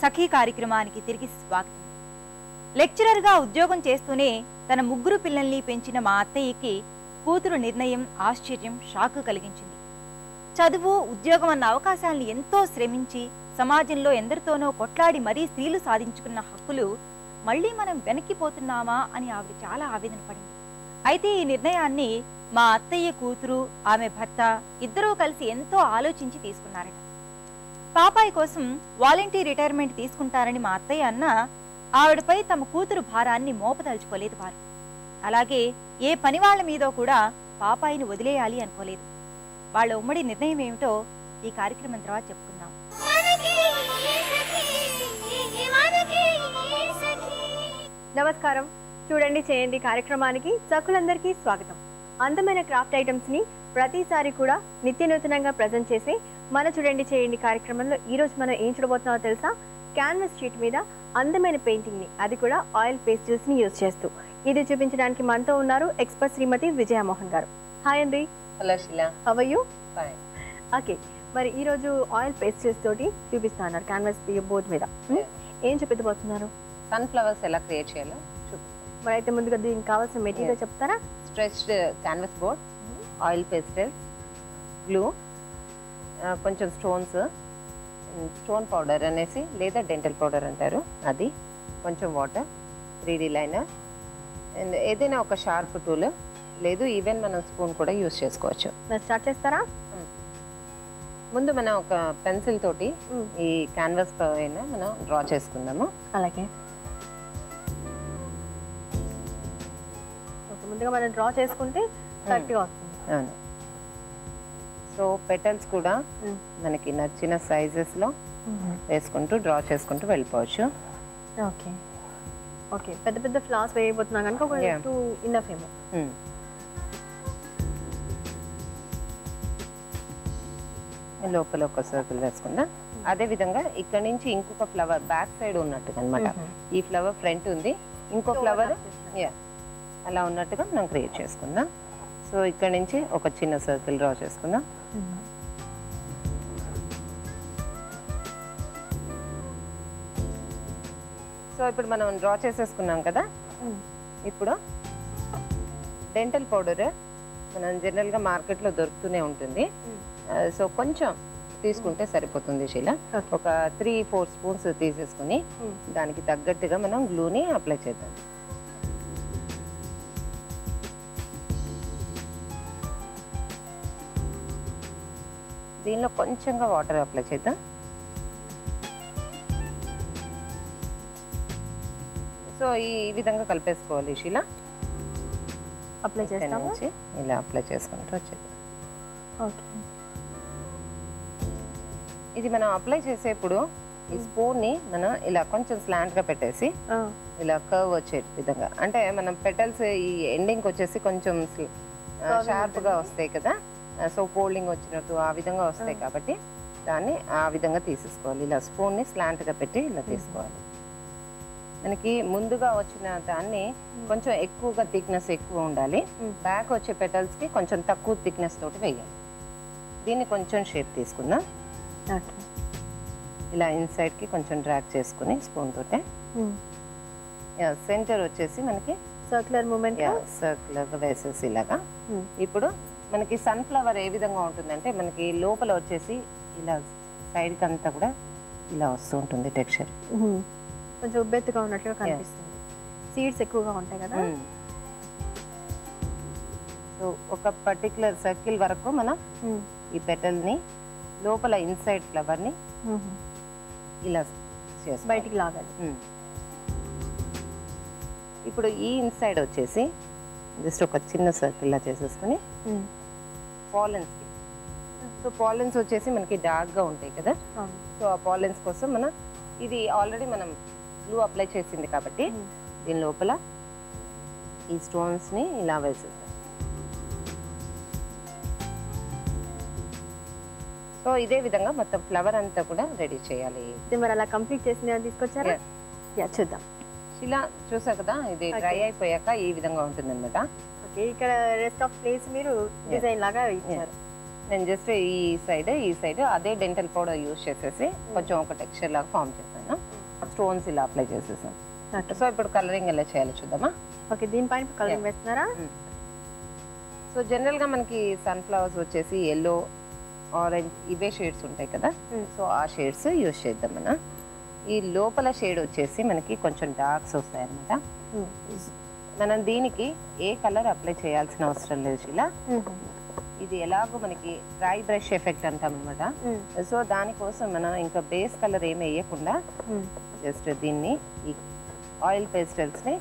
సఖీ కార్యక్రమానికి తిరిగి స్వాగతం. లెక్చరర్గా ఉద్యోగం చేస్తూనే తన ముగ్గురు పిల్లల్ని పెంచిన మా అత్తయ్యకి కూతురు నిర్ణయం ఆశ్చర్యం షాకు కలిగించింది. చదువు ఉద్యోగం అన్న అవకాశాలను ఎంతో శ్రమించి సమాజంలో ఎందరితోనో కొట్లాడి మరీ స్త్రీలు సాధించుకున్న హక్కులు మళ్ళీ మనం వెనక్కిపోతున్నామా అని ఆవిడ చాలా ఆవేదన పడింది. అయితే ఈ నిర్ణయాన్ని మా అత్తయ్య కూతురు ఆమె భర్త ఇద్దరూ కలిసి ఎంతో ఆలోచించి తీసుకున్నారట. పాపాయి కోసం వాలంటీ రిటైర్మెంట్ తీసుకుంటారని మా అత్తయ్య అన్న ఆవిడపై తమ కూతురు భారాన్ని మోపదలుచుకోలేదు వారు. అలాగే ఏ పని వాళ్ళ మీదో కూడా పాపాయిని వదిలేయాలి అనుకోలేదు. వాళ్ళ ఉమ్మడి నిర్ణయం ఏమిటో ఈ కార్యక్రమం తర్వాత చెప్పుకుందాం. నమస్కారం. చూడండి చేయండి కార్యక్రమానికి సకులందరికీ స్వాగతం. అందమైన క్రాఫ్ట్ ఐటమ్స్ని ప్రతిసారి కూడా నిత్య నూతనంగా ప్రజెంట్ చేసి మన చూడండి చేయండి కార్యక్రమంలో ఈ రోజు మనం ఏం చూడబోతున్నామో తెలుసా? క్యాన్వస్ షీట్ మీద అందమైన పెయింటింగ్ని అది కూడా ఆయిల్ పేస్టిల్స్ని యూజ్ చేస్తూ. ఇది చూపించడానికి మనతో ఉన్నారు ఎక్స్పర్ట్ శ్రీమతి విజయమోహన్ గారు. హాయ్ అండి. హలో శిలా. అవయ్యూ ఫైన్ ఓకే మరి ఈ రోజు ఆయిల్ పేస్టిల్స్ తోటి చూపిస్తున్నారు క్యాన్వస్ బోర్డ్ మీద. Hmm? ఏం చూపించబోతున్నారు సన్ఫ్లవర్స్ ఎలా క్రియేట్ చేయాలో మరి అయితే ముందుగా దీనికి కావాల్సిన మెటీరియల్. చెప్తారా? Stretched canvas board oil pastels glue కొంచెం స్టోన్స్ స్టోన్ పౌడర్ అనేసి లేదా డెంటల్ పౌడర్ అంటారు. అది కొంచెం water three D liner and ఏదైనా ఒక షార్ప్ టూల్ లేదు ఈవెన్ మనం స్పూన్ కూడా యూస్ చేసుకోవచ్చు. స్టార్ట్ చేస్తారా? ముందు మనం ఒక పెన్సిల్ తోటి. ఈ క్యాన్వాస్ పైన మనం డ్రా చేసుకుందాము. అలాగే. ముందుగా మనం డ్రా చేసుకుంటే కరెక్ట్గా వస్తుంది. అవును. సో పెటల్స్ కూడా Mm. మనకి నచ్చిన సైజెస్లో వేసుకుంటూ డ్రా చేసుకుంటూ వెళ్ళిపోవచ్చు. ఓకే ఓకే పెద్ద పెద్ద ఫ్లవర్స్ వేయబోతున్నా కనుక ఒక. టూ ఇన్నఫ్ ఏమో. Mm. లోపల ఒక సర్కిల్ వేసుకుందాం? అదే విధంగా ఇక్కడ నుంచి ఇంకొక ఫ్లవర్ బ్యాక్ సైడ్ ఉన్నట్టుగా అనమాట ఈ ఫ్లవర్ ఫ్రంట్ ఉంది. ఇంకో ఫ్లవర్ అలా ఉన్నట్టుగా మనం క్రియేట్ చేసుకుందాం. సో ఇక్కడ నుంచి ఒక చిన్న సర్కిల్ డ్రా చేసుకుందాం. సో ఇప్పుడు మనం డ్రా చేసేసుకున్నాం కదా? ఇప్పుడు డెంటల్ పౌడర్ మనం జనరల్గా మార్కెట్లో దొరుకుతూనే ఉంటుంది. సో కొంచెం తీసుకుంటే సరిపోతుంది శీల. ఒక త్రీ ఫోర్ స్పూన్స్ తీసేసుకుని. దానికి తగ్గట్టుగా మనం గ్లూని అప్లై చేద్దాం. దీనిలో కొంచెంగా వాటర్ అప్లై చేద్దాం. సో ఈ విధంగా కలిపేసుకోవాలి శీల. అప్లై చేస్తాము? ఇలా అప్లై చేసుకుంటూ వచ్చేద్దాం. ఓకే ఇది మనం అప్లై చేసేప్పుడు ఈ స్పూన్ని మనం ఇలా కొంచెం స్లాంట్గా పెట్టేసి ఇలా కర్వ్ వచ్చే విధంగా. అంటే మనం పెటల్స్ ఈ ఎండింగ్ వచ్చేసి కొంచెం షార్ప్గా వస్తాయి కదా? సో ఫోల్డింగ్ వచ్చినట్టు ఆ విధంగా వస్తాయి కాబట్టి దాన్ని ఆ విధంగా తీసేసుకోవాలి. ఇలా స్పూన్ని స్లాంట్గా పెట్టి ఇలా తీసుకోవాలి. మనకి ముందుగా వచ్చిన దాన్ని కొంచెం ఎక్కువగా థిక్నెస్ ఎక్కువ ఉండాలి. బ్యాక్ వచ్చే పెటల్స్కి కొంచెం తక్కువ థిక్నెస్ తోటి వేయాలి. దీన్ని కొంచెం షేప్ తీసుకుందాం. ఇలా ఇన్సైడ్కి కొంచెం డ్రాగ్ చేసుకుని స్పూన్ తోటే. సెంటర్ వచ్చేసి మనకి సర్క్యులర్ మూమెంట్ సర్క్యులర్ వేసేసి ఇలాగా. ఇప్పుడు మనకి సన్ఫ్లవర్ ఏ విధంగా ఉంటుందంటే మనకి లోపల వచ్చేసి ఇలా సైడ్కి అంతా కూడా ఇలా వస్తూ ఉంటుంది టెక్స్చర్ కొంచెం ఉబ్బెత్తుగా ఉన్నట్లుగా కనిపిస్తుంది. సీడ్స్ ఎక్కువగా ఉంటాయి కదా? సో ఒక పర్టికులర్ సర్కిల్ వరకు మనం. ఈ పెటల్ని లోపల ఇన్సైడ్ ఫ్లవర్ని Mhm. ఇలా బయటికి లాగాలి. ఇప్పుడు ఈ ఇన్సైడ్ వచ్చేసి జస్ట్ ఒక చిన్న సర్కిల్ లా చేసేసుకుని పాలెన్స్కి. సో పాలెన్స్ వచ్చేసి మనకి డార్క్గా ఉంటాయి కదా. సో ఆ పాలెన్స్ కోసం మనం ఇది ఆల్రెడీ మనం గ్లూ అప్లై చేసింది కాబట్టి. దీని లోపల ఈ స్టోన్స్ని ఇలా వేసేస్తాం సో ఇదే విధంగా మొత్తం ఫ్లవర్ అంతా కూడా రెడీ చేయాలి. మరి అలా కంప్లీట్ చేసిన తీసుకొచ్చారా? చూద్దాం. ఇలా చూసా కదా ఇది. డ్రై అయిపోయాక ఈ విధంగా ఉంటుంది అనమాట ఓకే ఇక్కడ రెస్ట్ ఆఫ్ ప్లేస్ మీరు డిజైన్ లాగా ఇచ్చారు. నేను జస్ట్ ఈ సైడ్ ఈ సైడ్ అదే డెంటల్ పౌడర్ యూజ్ చేసేసి కొంచెం ఒక టెక్స్చర్ లాగా ఫామ్ చేశాను. స్టోన్స్ ఇలా అప్లై చేసేసాం సో ఇప్పుడు కలరింగ్ ఎలా చేయాలో చూద్దామా? ఓకే దీనిపైన కలరింగ్ వేస్తున్నారా? సో జనరల్గా మనకి సన్ఫ్లవర్స్ వచ్చేసి ఎల్లో ఆరెంజ్ ఇవే షేడ్స్ ఉంటాయి కదా? Hmm. సో ఆ షేడ్స్ యూస్ చేద్దాం మనం. ఈ లోపల షేడ్ వచ్చేసి మనకి కొంచెం డార్క్స్ వస్తాయి అనమాట మనం దీనికి ఏ కలర్ అప్లై చేయాల్సిన అవసరం లేదు శిలా. ఇది ఎలాగో మనకి డ్రై బ్రష్ ఎఫెక్ట్ అంటాం అనమాట సో దానికోసం మనం ఇంకా బేస్ కలర్ ఏమి వేయకుండా జస్ట్ దీన్ని ఈ ఆయిల్ పేస్టల్స్ని